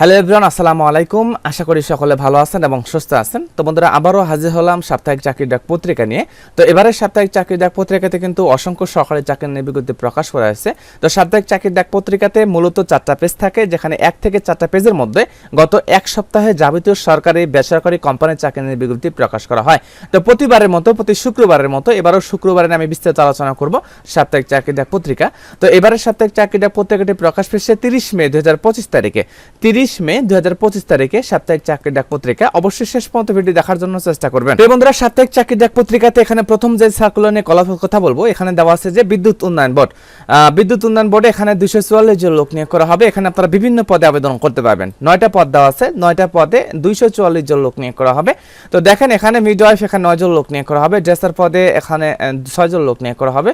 Hello everyone, আসসালামু আলাইকুম। আশা করি সকলে ভালো আছেন এবং সুস্থ আছেন। তো বন্ধুরা, আবারও হাজির হলাম সাপ্তাহিক চাকরির ডাক পত্রিকা নিয়ে। তো এবারে সাপ্তাহিক চাকরির ডাক পত্রিকাতে কিন্তু অসংখ্য সরকারি চাকরির নিয়োগ বিজ্ঞপ্তি প্রকাশ করা হয়েছে। তো সাপ্তাহিক চাকরির ডাক পত্রিকাতে মূলত চারটা পেজ থাকে, যেখানে এক থেকে চারটা পেজের মধ্যে গত এক সপ্তাহে যাবতীয় সরকারি, বেসরকারি কোম্পানির চাকরির নিয়োগ বিজ্ঞপ্তি প্রকাশ করা হয়। তো প্রতিবারের মতো, প্রতি শুক্রবারের মতো, এবারও শুক্রবারে আমি বিস্তারিত আলোচনা করব সাপ্তাহিক চাকরির ডাক পত্রিকা। তো এবারের সাপ্তাহিক চাকরির ডাক পত্রিকাটি প্রকাশ পেয়েছে তিরিশ মে দু হাজার পঁচিশ তারিখে। তিরিশ মে দুই তারিখে সাপ্তাহিক চাকরি ডাক পত্রিকা অবশ্যই শেষ পর্যন্ত ভিডিও দেখার জন্য চেষ্টা করবেন। বন্ধুরা, সাপ্তাহিক চাকরি ডাক পত্রিকাতে এখানে প্রথম যে সার্কুলার নিয়ে কলা কথা বলব, এখানে দেওয়া আছে যে বিদ্যুৎ উন্নয়ন বোর্ড। বিদ্যুৎ উন্নয়ন বোর্ডে এখানে দুইশো চুয়াল্লিশ জন লোক নিয়োগ করা হবে। এখানে আপনারা বিভিন্ন পদে আবেদন করতে পারবেন। নয়টা পদ দেওয়া আছে, নয়টা পদে দুইশো চুয়াল্লিশ জন লোক নিয়োগ করা হবে। তো দেখেন, এখানে মিডওয়াইফ এখানে নয় জন লোক নিয়োগ করা হবে। ড্রেসার পদে এখানে ছয় জন লোক নিয়োগ করা হবে।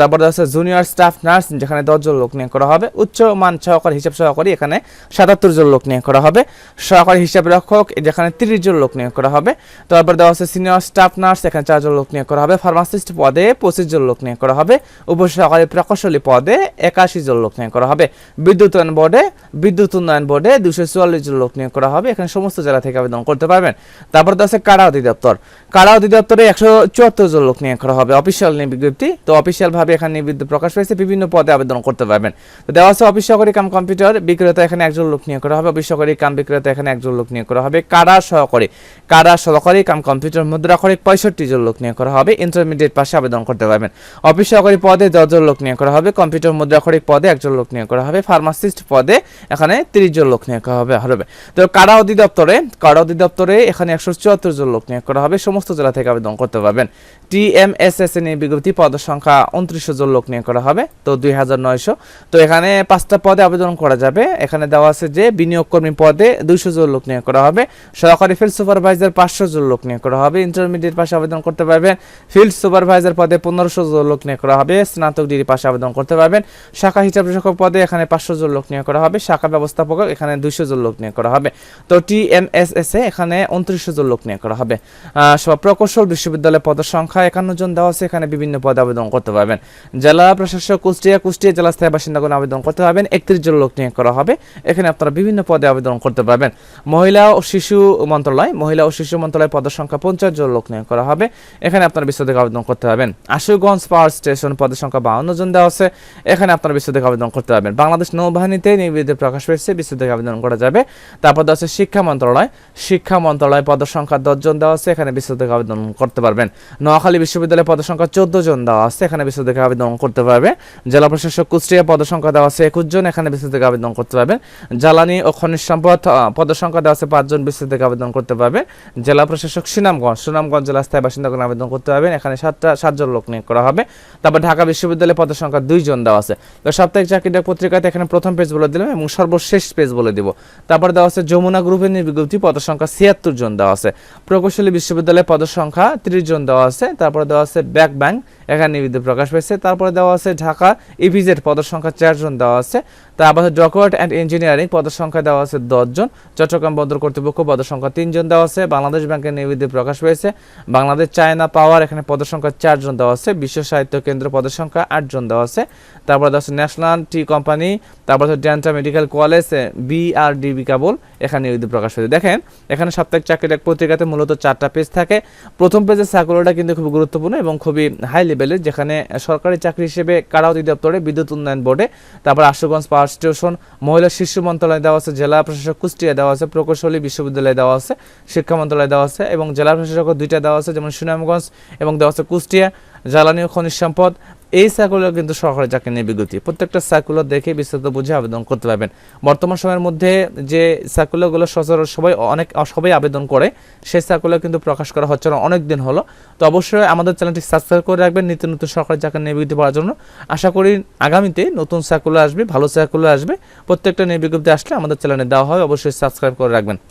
তারপর দেওয়া আছে জুনিয়র স্টাফ নার্স যেখানে দশজন লোক নিয়োগ করা হবে। উচ্চ মান সহকারী, হিসাব সহকারী এখানে সাতাত্তর জন লোক নিয়োগ করা হবে। সহকারী হিসাব রক্ষক যেখানে তিরিশ জন লোক নিয়োগ করা হবে। তারপর দেওয়া আছে সিনিয়র স্টাফ নার্স এখানে চারজন লোক নিয়োগ করা হবে। ফার্মাসিস্ট পদে পঁচিশ জন লোক নিয়োগ করা হবে। উপসহকারী প্রকৌশলী পদে একাশি জন লোক নিয়োগ করা হবে। বিদ্যুৎ উন্নয়ন বোর্ডে, বিদ্যুৎ উন্নয়ন বোর্ডে দুশো চুয়াল্লিশ জন লোক নিয়োগ করা হবে। এখানে সমস্ত জেলা থেকে আবেদন করতে পারবেন। তারপর দেওয়া আছে কারা অধিদপ্তর। কারা অধিদপ্তরে একশো চুয়াত্তর জন লোক নিয়োগ করা হবে। অফিসিয়াল বিজ্ঞপ্তি। তো অফিসিয়াল ভাবে এখানে নিবৃত্তি প্রকাশ পেয়েছে। বিভিন্ন পদে আবেদন করতে পারবেন। দেওয়া আছে অফিস সহকারী কাম কম্পিউটার। বিক্রেতা এখানে একজন লোক নিয়োগ করা হবে অফিস সহকারী কাম বিক্রেতা এখানে একজন লোক নিয়োগ করা হবে, কারা সহকারী কারা সহকারী কাম কম্পিউটার মুদ্রাক্ষরিক পঁয়ষট্টি জন লোক নিয়োগ করা হবে ইন্টারমিডিয়েট পাশে আবেদন করতে পারবেন। অফিস সহকারী পদে দশজন লোক নিয়োগ করা হবে, কম্পিউটার মুদ্রাক্ষরিক পদে একজন লোক নিয়োগ করা হবে ফার্মাসিস্ট পদে এখানে তিরিশ জন লোক নিয়োগ করা হবে হবে তো কারা অধিদপ্তরে কারা অধিদপ্তরে এখানে একশো চুয়াত্তর জন লোক নিয়োগ করা হবে, সমস্ত জেলা থেকে আবেদন করতে পারবেন। টিএমএসএস এ নিয়ে বিজ্ঞপ্তি, পদ সংখ্যা উনত্রিশশো জন লোক নিয়োগ করা হবে, তো দুই হাজার নয়শো। তো এখানে পাঁচটা পদে আবেদন করা যাবে, এখানে দেওয়া আছে যে বিনিয়োগ কর্মী পদে দুইশো জন লোক নিয়োগ করা হবে। সহকারী ফিল্ড সুপারভাইজার পাঁচশো জন লোক নিয়োগ করা হবে। ইন্টারমিডিয়েট পাশে আবেদন করতে পারবেন। ফিল্ড সুপারভাইজার পদে পনেরোশো জন লোক নিয়োগ করা হবে। স্নাতক ডিগ্রি পাশে আবেদন করতে পারবেন। শাখা হিসাব রক্ষক পদে এখানে পাঁচশো জন লোক নিয়োগ করা হবে। শাখা ব্যবস্থাপক এখানে দুইশো জন লোক নিয়োগ করা হবে। তো টিএমএসএস এ এখানে উনত্রিশশো জন লোক নিয়োগ করা হবে। প্রকৌশল বিশ্ববিদ্যালয় পদের সংখ্যা একান্ন জন দেওয়া আছে। এখানে বিভিন্ন পদে আবেদন করতে পারবেন। জেলা প্রশাসক কুষ্টিয়া কুষ্টিয়া জেলা স্থায়ী বাসিন্দাগণ আবেদন করতে পারবেন। একত্রিশ জন লোক নিয়োগ করা হবে। এখানে আপনারা বিভিন্ন পদে আবেদন করতে পারবেন। মহিলা ও শিশু মন্ত্রণালয়, মহিলা ও শিশু মন্ত্রণালয় পদের সংখ্যা পঞ্চাশ জন লোক নিয়োগ করা হবে। এখানে আপনারা বিশ্ববিদ্যালয়ে আবেদন করতে পারবেন। আশুগঞ্জ পাওয়ার স্টেশন পদের সংখ্যা বাউন্ন জন দেওয়া আছে। এখানে আপনারা বিশ্ববিদ্যালয়ে আবেদন করতে পারবেন। বাংলাদেশ নৌবাহিনীতে নিবেদিত প্রকাশ পেয়েছে বিশ্ববিদ্যালয়ে আবেদন করা যাবে। তারপর দেওয়া আছে শিক্ষা মন্ত্রণালয়। শিক্ষা মন্ত্রণালয় পদের সংখ্যা দশ জন দেওয়া আছে, এখানে বিশ্ববিদ্যালয়ে আবেদন করতে পারবেন। নোয়াখালী বিশ্ববিদ্যালয়ে পদের সংখ্যা চোদ্দ জন দেওয়া আছে, এখানে বিশ্ববিদ্যালয়ে আবেদন করতে পারবে জেলা প্রশাসক কুষ্টিয়া পদের সংখ্যা দেওয়া আছে একুশ জন, এখানে বিশ্ববিদ্যালয়ে আবেদন করতে পারবেন। জ্বালানি ও খনিজ সম্পদ পদসংখ্যা দেওয়া আছে, পাঁচজন বিশ্ববিদ্যালয়ে আবেদন করতে পারবে। জেলা প্রশাসক সুনামগঞ্জ সুনামগঞ্জ জেলা স্থায়ী বাসিন্দাগণ আবেদন করতে পারবেন। এখানে সাতটা, সাতজন লোক নিয়োগ করা হবে। তারপর ঢাকা বিশ্ববিদ্যালয়ে পদসংখ্যা সংখ্যা দুইজন দেওয়া আছে। তো সাপ্তাহিক চাকরি ডাক পত্রিকাতে এখানে প্রথম পেজ বলে দিলাম এবং সর্বশেষ পেজ বলে দিব। তারপর দেওয়া আছে যমুনা গ্রুপের নিয়ে পদসংখ্যা ছিয়াত্তর জন দেওয়া আছে। প্রকৌশলী বিশ্ববিদ্যালয়ে পদসংখ্যা সংখ্যা ত্রিশ জন দেওয়া আছে। তারপর দেওয়া আছে ব্যাক ব্যাংক, এখানে নিবেদিত প্রকাশ পেয়েছে। তারপরে দেওয়া আছে ঢাকা ইভিজেড পদসংখ্যা সংখ্যা চারজন দেওয়া আছে। তারপর ডকুমেন্ট অ্যান্ড ইঞ্জিনিয়ারিং পদের সংখ্যা দেওয়া আছে দশজন। চট্টগ্রাম বন্দর কর্তৃপক্ষ পদের সংখ্যা তিনজন দেওয়া আছে। বাংলাদেশ ব্যাংকের নিবৃত্তি প্রকাশ পেয়েছে। বাংলাদেশ চায়না পাওয়ার এখানে পদের সংখ্যা চারজন দেওয়া আছে। বিশ্ব সাহিত্য কেন্দ্র পদের সংখ্যা আটজন দেওয়া আছে। তারপর আছে ন্যাশনাল টি কোম্পানি, তারপর হচ্ছে dental medical college BRDB Kabul. এখানে নিবেদিত প্রকাশ পেয়েছে দেখেন, এখানে সাপ্তাহিক চাকরির এক পত্রিকাতে মূলত চারটা পেজ থাকে। প্রথম পেজের সার্কুলারটা কিন্তু খুব গুরুত্বপূর্ণ এবং খুবই হাই লেভেলের যেখানে সরকারি চাকরি হিসেবে কারা অধিদপ্তরে বিদ্যুৎ উন্নয়ন বোর্ডে, তারপর আশুগঞ্জ পাওয়ার স্টেশন মহিলা শিশু মন্ত্রণালয় দেওয়া আছে, জেলা প্রশাসক কুষ্টিয়া দেওয়া আছে, প্রকৌশলী বিশ্ববিদ্যালয় দেওয়া আছে, শিক্ষা মন্ত্রণালয় দেওয়া আছে, এবং জেলা প্রশাসক দুইটা দেওয়া আছে, যেমন সুনামগঞ্জ, এবং দেওয়া আছে কুষ্টিয়া, জ্বালানি ও খনিজ সম্পদ এই সার্কুলার কিন্তু সরকারি চাকরি নিয়ে বিজ্ঞপ্তি। প্রত্যেকটা সার্কুলার দেখে বিস্তারিত বুঝে আবেদন করতে পারবেন। বর্তমান সময়ের মধ্যে যে সার্কুলারগুলো সচরাচর সবাই অনেক, সবাই আবেদন করে, সেই সার্কুলার কিন্তু প্রকাশ করা হচ্ছে না। অনেক দিন হলো। তো অবশ্যই আমাদের চ্যানেলটি সাবস্ক্রাইব করে রাখবেন নিত্য নতুন সরকারি চাকরি নিয়ে বিজ্ঞপ্তি পাওয়ার জন্য। আশা করি আগামীতে নতুন সার্কুলার আসবে, ভালো সার্কুলার আসবে। প্রত্যেকটা নিয়ে বিজ্ঞপ্তি আসলে আমাদের চ্যানেলে দেওয়া হয়, অবশ্যই সাবস্ক্রাইব করে রাখবেন।